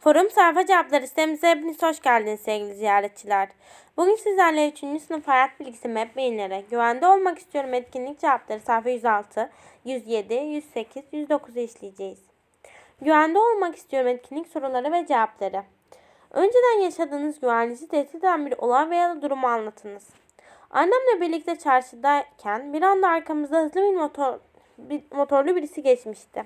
Forum sayfa cevapları sitemize hepiniz hoş geldiniz sevgili ziyaretçiler. Bugün sizlerle 3. sınıf hayat bilgisi MEP beyinlere güvende olmak istiyorum etkinlik cevapları sayfa 106, 107, 108, 109'u işleyeceğiz. Güvende olmak istiyorum etkinlik soruları ve cevapları. Önceden yaşadığınız güvenliğinizi tehdit eden bir olay veya durumu anlatınız. Annemle birlikte çarşıdayken bir anda arkamızda hızlı bir motor bir motorlu birisi geçmişti.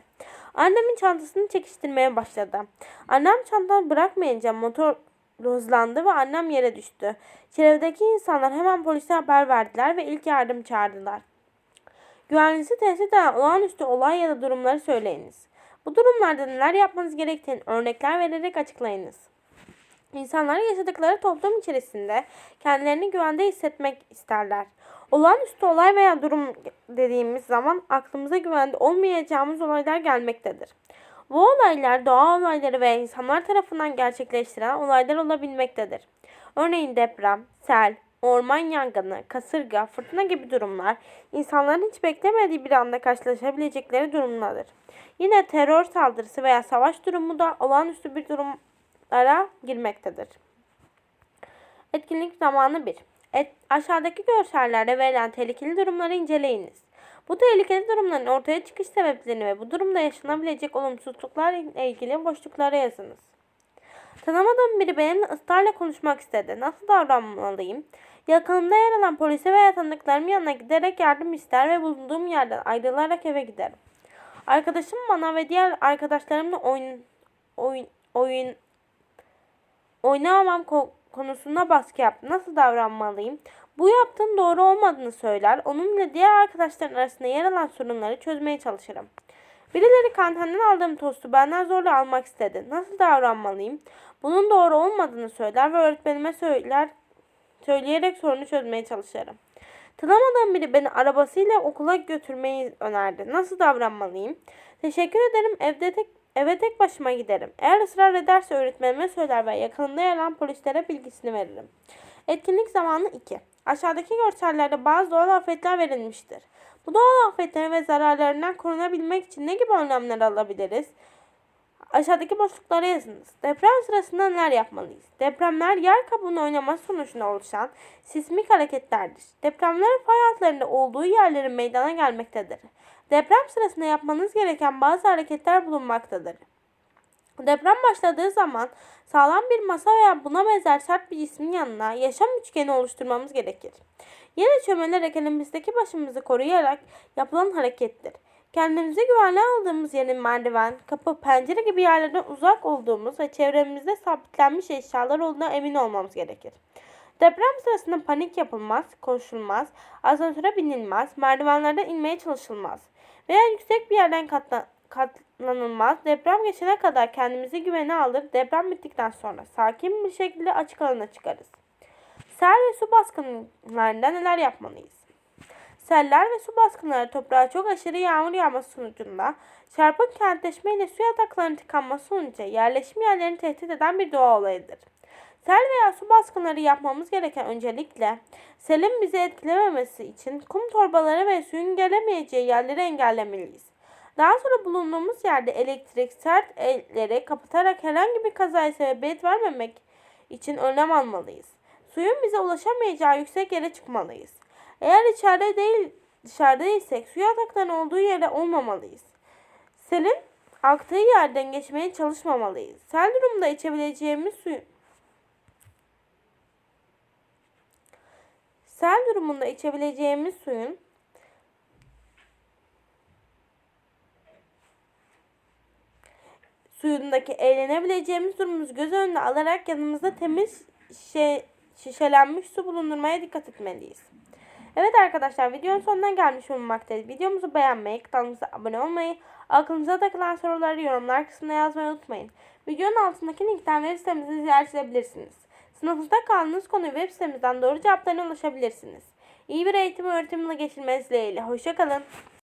Annemin çantasını çekiştirmeye başladı. Annem çantamı bırakmayınca motor hızlandı ve annem yere düştü. Çevredeki insanlar hemen polise haber verdiler ve ilk yardım çağırdılar. Güvenliğinizi tehdit eden olağanüstü olay ya da durumları söyleyiniz. Bu durumlarda neler yapmanız gerektiğini örnekler vererek açıklayınız. İnsanlar yaşadıkları toplum içerisinde kendilerini güvende hissetmek isterler. Olağanüstü olay veya durum dediğimiz zaman aklımıza güvende olmayacağımız olaylar gelmektedir. Bu olaylar doğa olayları veya insanlar tarafından gerçekleştirilen olaylar olabilmektedir. Örneğin deprem, sel, orman yangını, kasırga, fırtına gibi durumlar insanların hiç beklemediği bir anda karşılaşabilecekleri durumlardır. Yine terör saldırısı veya savaş durumu da olağanüstü bir durumlara girmektedir. Etkinlik zamanı 1. Et, aşağıdaki görsellerde verilen tehlikeli durumları inceleyiniz. Bu tehlikeli durumların ortaya çıkış sebeplerini ve bu durumda yaşanabilecek olumsuzluklarla ilgili boşluklara yazınız. Tanımadığım biri benimle ısrarla konuşmak istedi. Nasıl davranmalıyım? Yakınımda yer alan polise veya tanıdıklarımın yanına giderek yardım ister ve bulunduğum yerden ayrılarak eve giderim. Arkadaşım bana ve diğer arkadaşlarımla oyun oyun oyun oynamamam konusunda baskı yaptı. Nasıl davranmalıyım? Bu yaptığın doğru olmadığını söyler. Onunla diğer arkadaşların arasında yer alan sorunları çözmeye çalışırım. Birileri kantinden aldığım tostu benden zorla almak istedi. Nasıl davranmalıyım? Bunun doğru olmadığını söyler ve öğretmenime söyler, söyleyerek sorunu çözmeye çalışırım. Tanımadığım biri beni arabasıyla okula götürmeyi önerdi. Nasıl davranmalıyım? Teşekkür ederim. Evde tek Eve tek başıma giderim. Eğer ısrar ederse öğretmenime söyler ve yakınında yer alan polislere bilgisini veririm. Etkinlik zamanı 2. Aşağıdaki görsellerde bazı doğal afetler verilmiştir. Bu doğal afetlerin ve zararlarından korunabilmek için ne gibi önlemler alabiliriz? Aşağıdaki boşluklara yazınız. Deprem sırasında neler yapmalıyız? Depremler yer kabuğunun oynaması sonucunda oluşan sismik hareketlerdir. Depremler fay hatlarında olduğu yerlerin meydana gelmektedir. Deprem sırasında yapmanız gereken bazı hareketler bulunmaktadır. Deprem başladığı zaman sağlam bir masa veya buna benzer sert bir cismin yanına yaşam üçgeni oluşturmamız gerekir. Yine çömelerek elimizdeki başımızı koruyarak yapılan harekettir. Kendimizi güvenli aldığımız yerin merdiven, kapı, pencere gibi yerlerden uzak olduğumuz ve çevremizde sabitlenmiş eşyalar olduğuna emin olmamız gerekir. Deprem sırasında panik yapılmaz, koşulmaz, asansöre binilmez, merdivenlerden inmeye çalışılmaz veya yüksek bir yerden katla, katlanılmaz. Deprem geçene kadar kendimizi güvene alır. Deprem bittikten sonra sakin bir şekilde açık alana çıkarız. Sel ve su baskınlarında neler yapmalıyız? Seller ve su baskınları toprağa çok aşırı yağmur yağması sonucunda çarpık kentleşme ile su yataklarının tıkanması sonucu yerleşim yerlerini tehdit eden bir doğa olayıdır. Sel veya su baskınları yapmamız gereken öncelikle selin bizi etkilememesi için kum torbaları ve suyun gelemeyeceği yerleri engellemeliyiz. Daha sonra bulunduğumuz yerde elektrik sert elleri kapatarak herhangi bir kazaya sebebiyet vermemek için önlem almalıyız. Suyun bize ulaşamayacağı yüksek yere çıkmalıyız. Eğer içeride değil dışarıda isek su yataklarının olduğu yere olmamalıyız. Selin aktığı yerden geçmeye çalışmamalıyız. Sel durumda içebileceğimiz suyun Sel durumunda içebileceğimiz suyun suyundaki eğlenebileceğimiz durumumuzu göz önüne alarak yanımızda temiz şişe, şişelenmiş su bulundurmaya dikkat etmeliyiz. Evet arkadaşlar videonun sonuna gelmiş bulunmaktayız. Videomuzu beğenmeyi, kanalımıza abone olmayı, aklınıza takılan soruları yorumlar kısmına yazmayı unutmayın. Videonun altındaki linkten web sitemizi ziyaret edebilirsiniz. Sınıfınızda kaldığınız konuyu web sitemizden doğru cevaplarına ulaşabilirsiniz. İyi bir eğitim öğretimle geçirmeniz dileğiyle. Hoşçakalın.